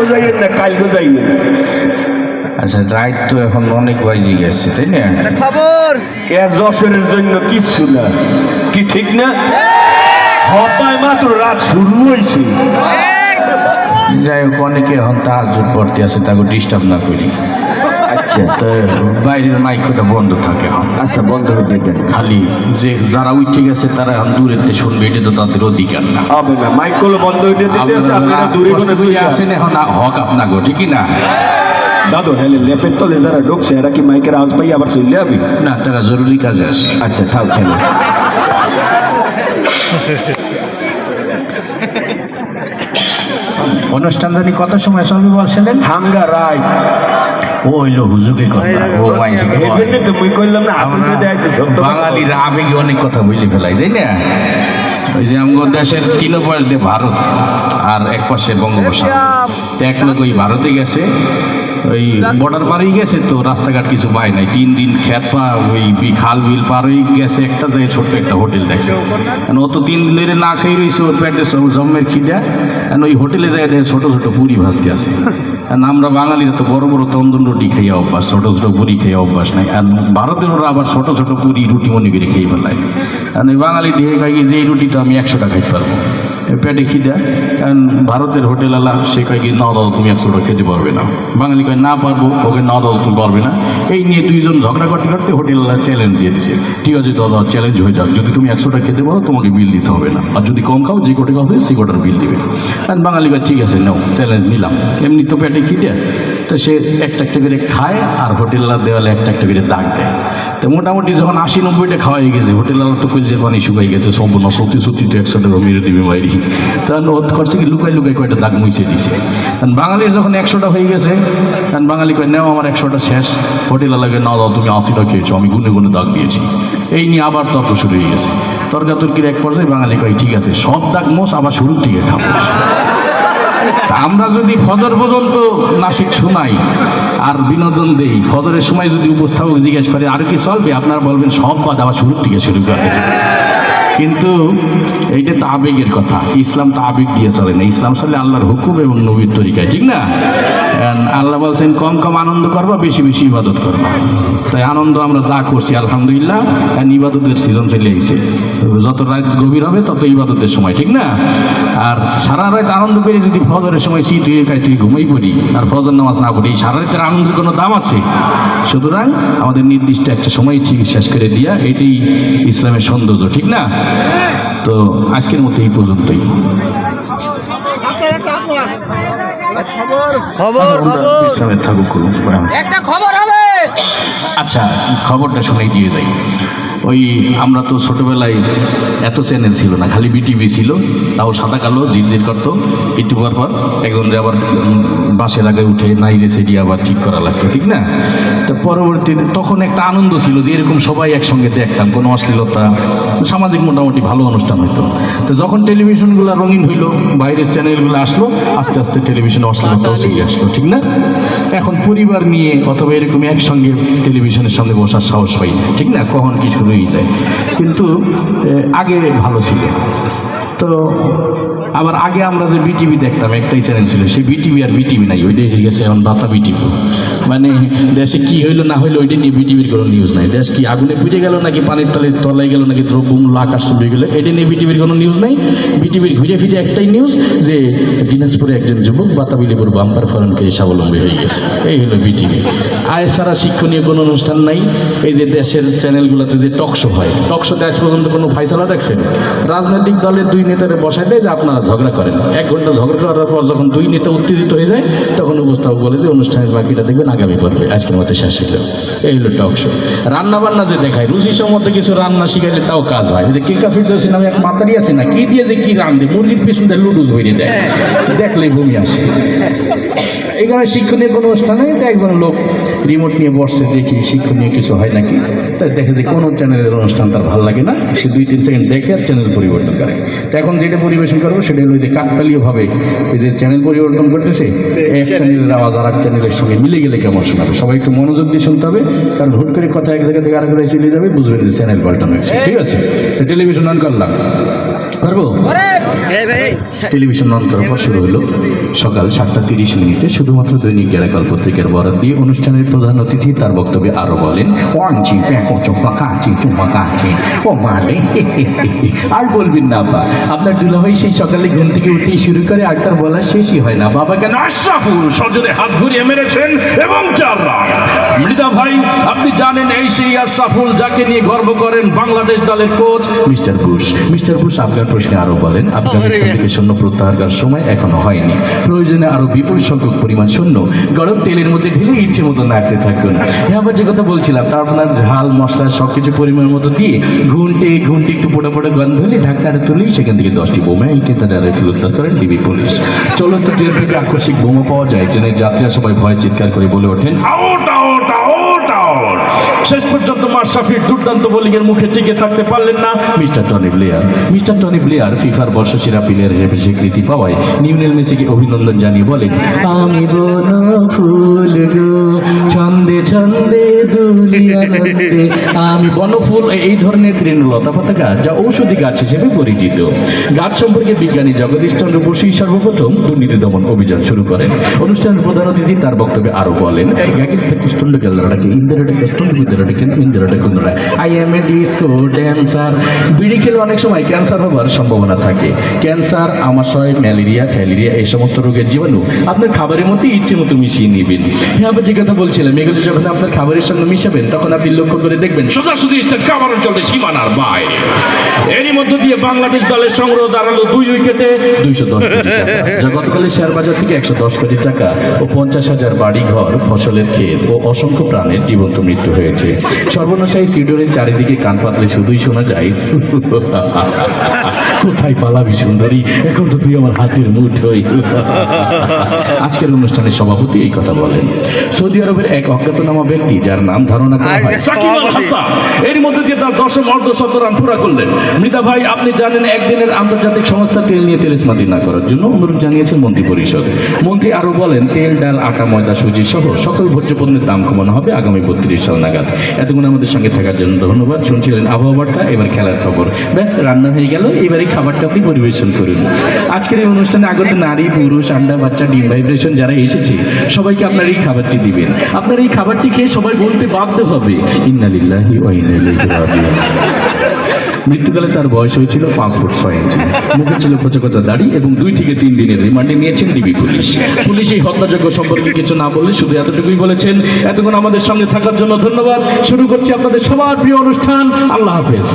আজকে যাইয়েন না কালকেও যাইয়েন। আচ্ছা রাইট তো এখন অনেক বাজি গেছে তাই না? খবর। এ যশোরের জন্য কিচ্ছু না। কি ঠিক না? হবায় মাত্র রাত শুরু হয়েছে। যাই হোক অনেকে এখন তাহাজ পড়তে আছে তাকে ডিস্টার্ব না করি। আচ্ছা তো বাইরের মাইকটা বন্ধ থাকে এখন আচ্ছা বন্ধ হতে দেন খালি যে যারা উঠে গেছে তারা দূরেতে শুনবে এটা তো তাদের অধিকার না। হবে না বন্ধ হইতে দিতে আছে আপনারা দূরে কোনো চলে আসেন এখন হক আপনাকে ঠিকই না? দাদু হেলে লেপের তলে যারা ঢুকছে এরা কি মাইকের আওয়াজ পাই আবার চলে যাবে না তারা জরুরি কাজে আসে। আচ্ছা থাক খেলে অনুষ্ঠান জানি কত সময় চলবে বলছিলেন হাঙ্গা রায়। ও হইল হুজুকে কথা। ও মাইছে এই তো মুই কইলাম না হাতে সাথে আছে সত্য বাঙালিরা আবেগে অনেক কথা বুঝে ফেলাই তাই না? ওই যে আমগো দেশের তিন পাশ দিয়ে ভারত আর এক পাশে বঙ্গোপসাগর। তো এক লোক ওই ভারতে গেছে। ওই বর্ডার পারেই গেছে তো, রাস্তাঘাট কিছু পায় নাই। তিন দিন খেত পা, ওই খাল বিল পার হয়ে গেছে একটা জায়গায় ছোট্ট একটা হোটেল দেখছে। কারণ ও তো তিন দিন ধরে না খেয়ে রয়েছে ওর পেটে খিদা। কারণ ওই হোটেলে যায় দেখে ছোট ছোট পুরি ভাজতে আসে আমরা বাঙালিরা তো বড় বড় তন্দন রুটি খেয়ে অভ্যাস, ছোট ছোট পুরি খেয়ে অভ্যাস নাই। আর ভারতের ওরা আবার ছোট ছোট পুরি রুটি মনে করে খেয়ে ফেলায়। কারণ ওই বাঙালি দিয়ে খাই যে এই রুটি তো আমি একশো টাকা খাইতে পারব। পেটে খিদা ভারতের হোটেল আলা সে কয় কি না দাদা তুমি একশো টাকা খেতে পারবে না। বাঙালি কয়, না পারব, ওকে না দাদা তুমি পারবে না। এই নিয়ে দুইজন ঝগড়া করতে করতে হোটেল আলা চ্যালেঞ্জ দিয়ে দিছে। ঠিক আছে দাদা চ্যালেঞ্জ হয়ে যাক। যদি তুমি একশো টাকা খেতে পারো, তোমাকে বিল দিতে হবে না। আর যদি কম খাও, যে কোটে খাবে সে কোটার বিল দিবে। আর বাঙালি কয়, ঠিক আছে, নাও চ্যালেঞ্জ নিলাম। এমনি তো পেটে খিদে। তো সে একটা একটা করে খায় আর হোটেলার দেওয়ালে একটা একটা করে দাগ দেয়। তো মোটামুটি যখন আশি নব্বইটা খাওয়া হয়ে গেছে হোটেলওয়ালা তো কলজের পানি শুকাই গেছে সব না সত্যি সত্যি তো একশো টাকা মেরে দিবে বাইরে। তখন ও করছে কি লুকাই লুকাই কয়টা দাগ মুছে দিছে। কারণ বাঙালির যখন একশোটা হয়ে গেছে, কারণ বাঙালি কয়, নেও আমার একশোটা শেষ। হোটেলওয়ালাকে না দাও, তুমি আশিটা খেয়েছো, আমি গুনে গুনে দাগ দিয়েছি। এই নিয়ে আবার তর্ক শুরু হয়ে গেছে। তর্কাতর্কির এক পর্যায়ে বাঙালি কয়, ঠিক আছে, সব দাগ মোষ আবার শুরুর থেকে খাব। আমরা যদি ফজর পর্যন্ত নাসিক শোনাই আর বিনোদন দেই, ফজরের সময় যদি উপস্থাপক জিজ্ঞেস করে, আর কি চলবে? আপনারা বলবেন, সব বাদ আবার শুরু থেকে শুরু করে কিন্তু এইটা তো আবেগের কথা, ইসলাম তো আবেগ দিয়ে চলে না। ইসলাম চলে আল্লাহর হুকুম এবং নবীর তরিকায়, ঠিক না? আল্লাহ বলছেন, কম কম আনন্দ করবা, বেশি বেশি ইবাদত করবা। তাই আনন্দ আমরা যা করছি, আলহামদুলিল্লাহ ইবাদতের সিজন চলে আইছে যত রাত গভীর হবে, তত ইবাদতের সময়, ঠিক না? আর সারা রাত আনন্দ করে যদি ফজরের সময় শীত হয়ে কায় তুই ঘুমাই পড়ি, আর ফজর নামাজ না পড়ি সারা রাতের আনন্দের কোনো দাম আছে? সুতরাং আমাদের নির্দিষ্ট একটা সময় ঠিক শেষ করে দিয়া, এটাই ইসলামের সৌন্দর্য, ঠিক না? তো আজকের মতো এই পর্যন্তই। খবর খবর। থাকুক করুন একটা খবর হবে। আচ্ছা খবরটা শুনে দিয়ে যাই। ওই আমরা তো ছোটোবেলায় এত চ্যানেল ছিল না, খালি বিটিভি ছিল, তাও সাদা কালো ঝিরঝির করতো। একটু পর পর একজন আবার বাসের আগে উঠে নাইরে সেটি আবার ঠিক করা লাগতো, ঠিক না? তো পরবর্তীতে তখন একটা আনন্দ ছিল যে এরকম সবাই একসঙ্গে দেখতাম, কোনো অশ্লীলতা, সামাজিক মোটামুটি ভালো অনুষ্ঠান হইতো। তো যখন টেলিভিশনগুলো রঙিন হইল, বাইরের চ্যানেলগুলো আসলো, আস্তে আস্তে টেলিভিশনে অশ্লীলতাও চলে আসলো, ঠিক না? এখন পরিবার নিয়ে অথবা এরকম একসঙ্গে টেলিভিশনের সঙ্গে বসার সাহস পাই ঠিক না? কখন কি হয়ে যায় কিন্তু আগে ভালো ছিল। তো, আবার আগে আমরা যে বিটিভি দেখতাম, একটাই চ্যানেল ছিল, সেই বিটিভি আর বিটিভি নাই, ওইটাই হয়ে গেছে এখন বাতা বিটিভি। মানে দেশে কি হইল না হইল, ওইটা নিয়ে বিটিভির কোনো নিউজ নাই। দেশ কি আগুনে পুড়ে গেল নাকি পানির তলে তলায় গেল নাকি দ্রব্যমূল্য আকাশ চলে গেলো, এটা নিয়ে বিটিভির কোনো নিউজ নাই। বিটিভির ঘুরে ফিরে একটাই নিউজ যে দিনাজপুরে একজন যুবক বাতাবিলিপুর বাম্পার ফলনকে স্বাবলম্বী হয়ে গেছে। এই হলো বিটিভি আয় এছাড়া শিক্ষণীয় কোনো অনুষ্ঠান নাই। এই যে দেশের চ্যানেলগুলোতে যে টকশো হয় টকশোতে আজ পর্যন্ত কোনো ফাইসলা দেখছেন? রাজনৈতিক দলের দুই নেতারে বসায় দেয় যে আপনারা ঝগড়া করেন। এক ঘণ্টা ঝগড়া করার পর যখন দুই নেতা উত্তেজিত হয়ে যায়, তখন উপস্থাপক বলে যে অনুষ্ঠানের বাকিটা দেখবেন আগামী পর্বে। আজকের মতো শেষ হলো। এই হলো টক শো রান্না বান্না যে দেখায় রুচি সম্মত কিছু রান্না শিখাইলে তাও কাজ হয়। যে কেকা ফিরদৌসি নামে এক মাতারি আছে না, কি দিয়ে যে কি রান্ধে মুরগির পিছন দিয়ে লুডুস ভরে দেয়। দেখলেই ভূমি আসে। এখানে শিক্ষণীয় কোনো অনুষ্ঠানে তো একজন লোক রিমোট নিয়ে বসছে, দেখি শিক্ষণীয় কিছু হয় নাকি। তাই দেখে যে কোনো চ্যানেলের অনুষ্ঠান তার ভালো লাগে না, সে দুই তিন সেকেন্ড দেখে আর চ্যানেল পরিবর্তন করে। তো এখন যেটা পরিবেশন করব সেটা হলো যে কাকতালীয়ভাবে এই যে চ্যানেল পরিবর্তন করতেছে, এক চ্যানেলের আওয়াজ আর এক চ্যানেলের সঙ্গে মিলে গেলে কেমন শোনাবে? সবাই একটু মনোযোগ দিয়ে শুনতে হবে, কারণ হুট করে কথা এক জায়গা থেকে আরেক জায়গায় চলে যাবে, বুঝবেন যে চ্যানেল পাল্টানো হয়েছে। ঠিক আছে? টেলিভিশন অন করলাম। ভাই টেলিভিশন অন করার পর শুরু হলো। সকাল সাতটা তিরিশ মিনিটে শুধুমাত্র দৈনিক গেরাকাল পত্রিকার বরাদ দিয়ে অনুষ্ঠানের প্রধান অতিথি তার বক্তব্যে আরও বলেন চোপা কাচি চুমা কাচি। ও মানে আর বলবেন না আব্বা আপনার দুলাভাই সেই সকালে ঘুম থেকে উঠেই শুরু করে, আর তার বলা শেষই হয় না। বাবা কেন আশরাফুল সজনে হাত ঘুরিয়ে মেরেছেন এবং চার রান। মৃদা ভাই, আপনি জানেন এই সেই আশরাফুল যাকে নিয়ে গর্ব করেন বাংলাদেশ দলের coach mister Bush mister Bush আপনার প্রশ্নে আরও বলেন আফগানিস্তান থেকে সৈন্য প্রত্যাহার সময় এখনও হয়নি। প্রয়োজনে আরও বিপুল সংখ্যক পরিমাণ সৈন্য গরম তেলের মধ্যে ঢেলে ইচ্ছে মতো নাড়তে থাকুন হ্যাঁ আবার যে কথা বলছিলাম তার আপনার ঝাল মশলা সবকিছু পরিমাণ মতো দিয়ে ঘুনটে ঘুনটে একটু পোটা পোটা গন্ধ হলে ঢাকনাটা তুলেই সেখান থেকে দশটি বোমা এঁকে তারা রেফিল উদ্ধার করেন ডিবি পুলিশ। চলন্ত ট্রেন থেকে আকস্মিক বোমা পাওয়া যায়। ট্রেনের যাত্রীরা সবাই ভয়ে চিৎকার করে বলে ওঠেন আউট আউট শেষ পর্যন্ত মাশরাফির দুর্দান্ত বোলিংয়ের মুখে টিকে থাকতে পারলেন না mister Tony Blair. Mister Tony Blair ফিফার বর্ষসেরা প্লেয়ার হিসেবে স্বীকৃতি পাওয়ায় নিউনেল মেসিকে অভিনন্দন জানিয়ে বলেন, আমি বন ফুল গো, ছন্দে ছন্দে আমি বনফুল এই ধরনের তৃণলতা পতাকা যা ঔষধি গাছ হিসেবে পরিচিত। গাছ সম্পর্কে বিজ্ঞানী জগদীশ চন্দ্র বসুই সর্বপ্রথম দুর্নীতি দমন অভিযান শুরু করেন। অনুষ্ঠানের প্রধান অতিথি তার বক্তব্যে আরও বলেন খাবারের মধ্যে ইচ্ছে মতো মিশিয়ে হ্যাঁ যে কথা বলছিলাম, এগুলো যখন আপনার খাবারের সঙ্গে মিশাবেন, তখন আপনি লক্ষ্য করে দেখবেন সোজাসুজি খাবার সীমানার বাইরে। এরই মধ্য দিয়ে বাংলাদেশ দলের সংগ্রহ দাঁড়াল দুই উইকেটে দুইশো দশ গতকালে শেয়ার বাজার থেকে একশো দশ কোটি টাকা ও পঞ্চাশ হাজার বাড়ি ঘর ফসলের ক্ষেত ও অসংখ্য প্রাণের জীবন্ত মৃত্যু হয়েছে। সর্বনাশাই সিডোরের চারিদিকে কান পাতলে শুধুই শোনা যায়। কোথায় পালাবি সুন্দরী? এখন তো তুই আমার হাতের মুঠোই আজকের অনুষ্ঠানের সভাপতি এই কথা বলেন। সৌদি আরবের এক অজ্ঞাতনামা ব্যক্তি যার নাম ধারণা করা হয় সাকিব আল হাসান। এর মধ্যে দিয়ে তার দশম অর্ধশত রান পুরা করলেন। মৃতা ভাই আপনি জানেন একদিনের আন্তর্জাতিক সংস্থা তেল নিয়ে তেলেসমাতি না করার জন্য অনুরোধ জানিয়েছেন মন্ত্রী পরিষদ। মন্ত্রী আরও বলেন তেল ডাল আটা ময়দা সুজি সহ সকল ভোজ্য পণ্যের দাম কমানো হবে আগামী বত্রিশ সাল নাগাদ। এতক্ষণ আমাদের সঙ্গে থাকার জন্য ধন্যবাদ। শুনছিলেন আবহাওয়াটা এবার খেলার খবর। ব্যাস, রান্না হয়ে গেল। এবারে খাবারটা আপনি পরিবেশন করুন। আজকের এই অনুষ্ঠানে আগত নারী, পুরুষ, আন্ডা, বাচ্চা, ডিম, ভাইব্রেশন যারা এসেছে, সবাইকে আপনার এই খাবারটি দিবেন। আপনার এই খাবারটি খেয়ে সবাই বলতে বাধ্য হবে। ইন্নালিল্লাহি ওয়া ইন্না ইলাইহি রাজিউন। মৃত্যুকালে তার বয়স হয়েছিল পাঁচ ফুট ছয় ইঞ্চি। মুখে ছিল খোঁচা খোঁচা দাড়ি এবং দুই থেকে তিন দিনের রিমান্ডে নিয়েছেন ডিবি পুলিশ। পুলিশ এই হত্যাযজ্ঞ সম্পর্কে কিছু না বললে শুধু এতটুকুই বলেছেন, এতক্ষণ আমাদের সঙ্গে থাকার জন্য ধন্যবাদ। শুরু করছি আপনাদের সবার প্রিয় অনুষ্ঠান। আল্লাহ হাফেজ।